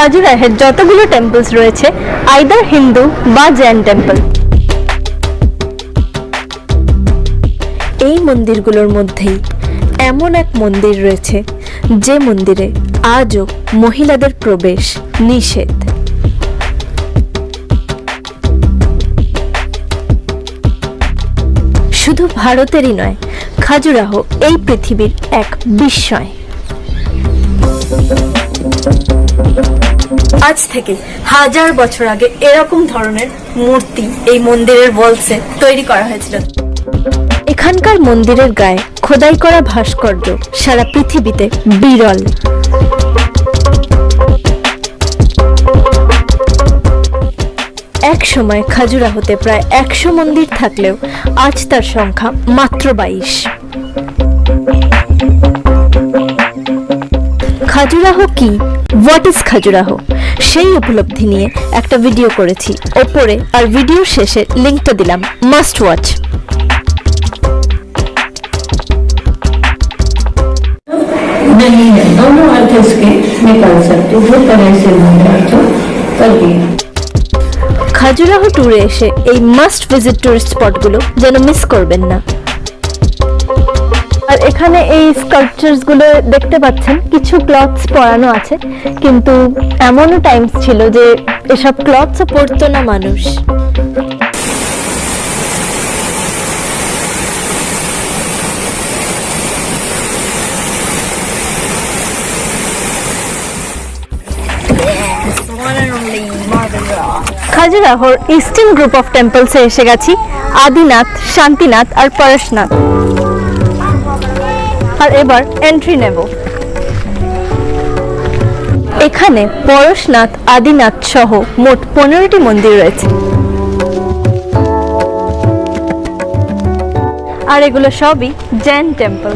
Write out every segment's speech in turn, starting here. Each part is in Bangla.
খাজুরাহের যতগুলো টেম্পলস রয়েছে আইদার হিন্দু বা জৈন টেম্পল এই মন্দিরগুলোর মধ্যেই এমন এক মন্দির রয়েছে, যে মন্দিরে আজও মহিলাদের প্রবেশ নিষেধ। শুধু ভারতেরই নয়, খাজুরাহ এই পৃথিবীর এক বিস্ময়। আজ থেকে হাজার বছর আগে এরকম ধরনের মূর্তি এই মন্দিরের বলসে তৈরি করা হয়েছিল। এখানকার মন্দিরের গায়ে খোদাই করা ভাস্কর্য সারা পৃথিবীতে বিরল। এক সময় খাজুরাহোতে প্রায় একশো মন্দির থাকলেও আজ তার সংখ্যা মাত্র বাইশ। খাজুরাহো কি? হোয়াট ইজ খাজুরাহো সেই উপলব্ধি নিয়ে একটা ভিডিও করেছি ওপরে আর ভিডিওর শেষে লিঙ্কটা দিলাম মাস্ট ওয়াচ नहीं है दोनों अर्थ इसके निकाल सकते जो तरह से होंगे अर्थ करके খাজুরাহো ট্যুরে এসে এই মাস্ট ভিজিট টুরিস্ট স্পটগুলো যেন মিস করবেন না আর এখানে এই স্কাল্পচার্সগুলো দেখতে পাচ্ছেন, কিছু ক্লথস পরানো আছে, কিন্তু এমনও টাইমস ছিল যে এসব ক্লথস পড়তো না মানুষ। খাজুরাহোর ইস্টার্ন গ্রুপ অফ টেম্পলসে এসে গেছি, আদিনাথ, শান্তিনাথ আর পরশনাথ। আর এবার এন্ট্রি নেব। এখানে পরশনাথ, আদিনাথ সহ মোট পনেরোটি মন্দির রয়েছে। আর এগুলো সবই জৈন টেম্পল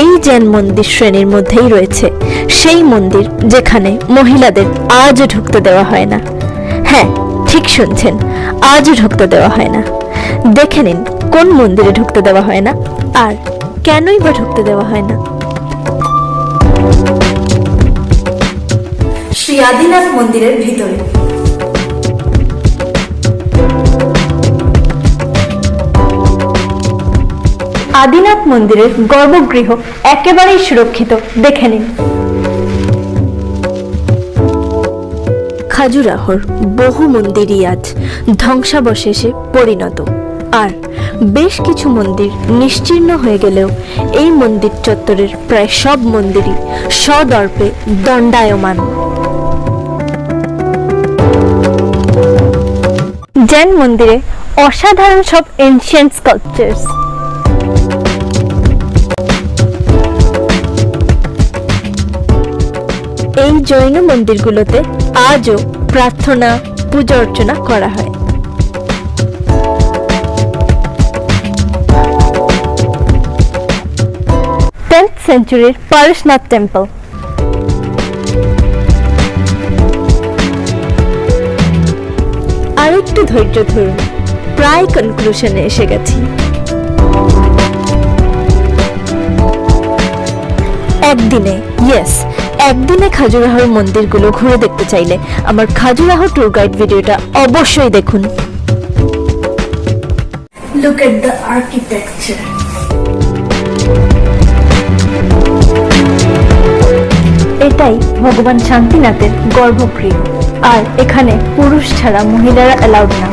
এই জৈন মন্দির শ্রেণির মধ্যেই রয়েছে। সেই মন্দির যেখানে মহিলাদের আজও ঢুকতে দেওয়া হয় না। হ্যাঁ ঠিক শুনছেন, আজও ঢুকতে দেওয়া হয় না। দেখে নিন কোন মন্দিরে ঢুকতে দেওয়া হয় না আর কেনই বা ঢুকতে দেওয়া হয় না। শ্রী আদিনাথ মন্দিরের ভিতরে। আদিনাথ মন্দিরের গর্ভগৃহ একেবারেই সুরক্ষিত দেখে নিন। খাজুরাহর বহু মন্দিরই আজ ধ্বংসাবশেষে পরিণত। আর বেশ কিছু মন্দির নিশ্চিহ্ন হয়ে গেলেও এই মন্দির চত্বরের প্রায় সব মন্দিরই সদর্পে দণ্ডায়মান। জৈন মন্দিরে অসাধারণ সব এনশিয়েন্ট স্কাল্পচার্স এই জৈন মন্দিরগুলোতে আজও প্রার্থনা, পূজা অর্চনা করা হয়। সেঞ্চুরির পারশনাথ টেম্পল আর একটু ধৈর্য ধরুন, প্রায় কনক্লুশনে এসে গেছি। একদিনে ইয়েস একদিনে খাজুরাহর মন্দিরগুলো ঘুরে দেখতে চাইলে আমার খাজুরাহ ট্যুর গাইড ভিডিওটা অবশ্যই দেখুন। Look at the architecture. এটাই ভগবান শান্তিনাথের গর্ভগৃহ। আর এখানে পুরুষ ছাড়া মহিলারা অ্যালাউড না।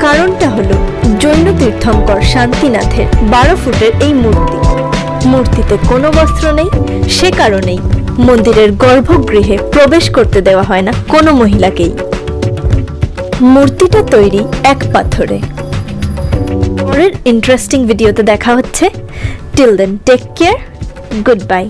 কারণটা হলো জৈন তীর্থঙ্কর শান্তিনাথের বারো ফুটের এই মূর্তি। মূর্তিতে কোনো বস্ত্র নেই, সে কারণেই মন্দিরের গর্ভগৃহে প্রবেশ করতে দেওয়া হয় না কোনো মহিলাকেই। মূর্তিটা তৈরি এক পাথরে। পরের ইন্টারেস্টিং ভিডিওতে দেখা হচ্ছে। Till then take care good bye